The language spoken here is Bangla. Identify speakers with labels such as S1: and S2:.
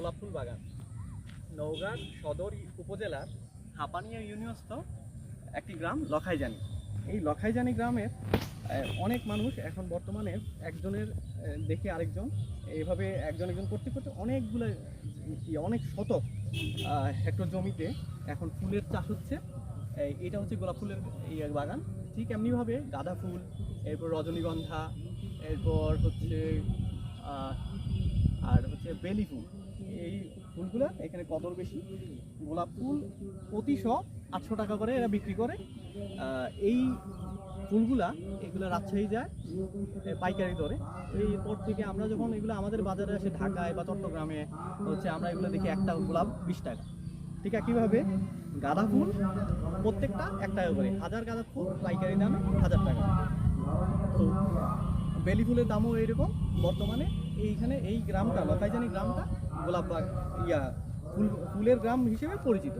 S1: গোলাপ ফুল বাগান। নওগাঁ সদর উপজেলার হাপানিয়া ইউনিয়নস্থ একটি গ্রাম, লখাইজানি। এই লখাইজানি গ্রামের অনেক মানুষ এখন বর্তমানে একজনের দেখে আরেকজন এইভাবে একজন একজন করতে করতে অনেকগুলো কি অনেক শতক হেক্টর জমিতে এখন ফুলের চাষ হচ্ছে। এটা হচ্ছে গোলাপ ফুলের বাগান। ঠিক এমনিভাবে গাঁদা ফুল, এরপর রজনীগন্ধা, এরপর হচ্ছে আর হচ্ছে বেলি ফুল। এই ফুলগুলো, এখানে কদর বেশি। গোলাপ ফুল প্রতি শ আটশো টাকা করে এরা বিক্রি করে। এই ফুলগুলা এগুলো রাজশাহী যায় পাইকারি দরে। এরপর থেকে আমরা যখন এগুলো আমাদের বাজারে আসে ঢাকায় বা চট্টগ্রামে, হচ্ছে আমরা এগুলো দেখি একটা গোলাপ বিশ টাকা। ঠিক একইভাবে গাঁদা ফুল প্রত্যেকটা এক টাকা করে। হাজার গাঁদা ফুল পাইকারি দামে হাজার টাকা। তো বেলি ফুলের দামও এরকম বর্তমানে। এইখানে এই গ্রামটা লতাইজানি গ্রামটা গোলাপ বাগ ইয়া ফুল ফুলের গ্রাম হিসেবে পরিচিত।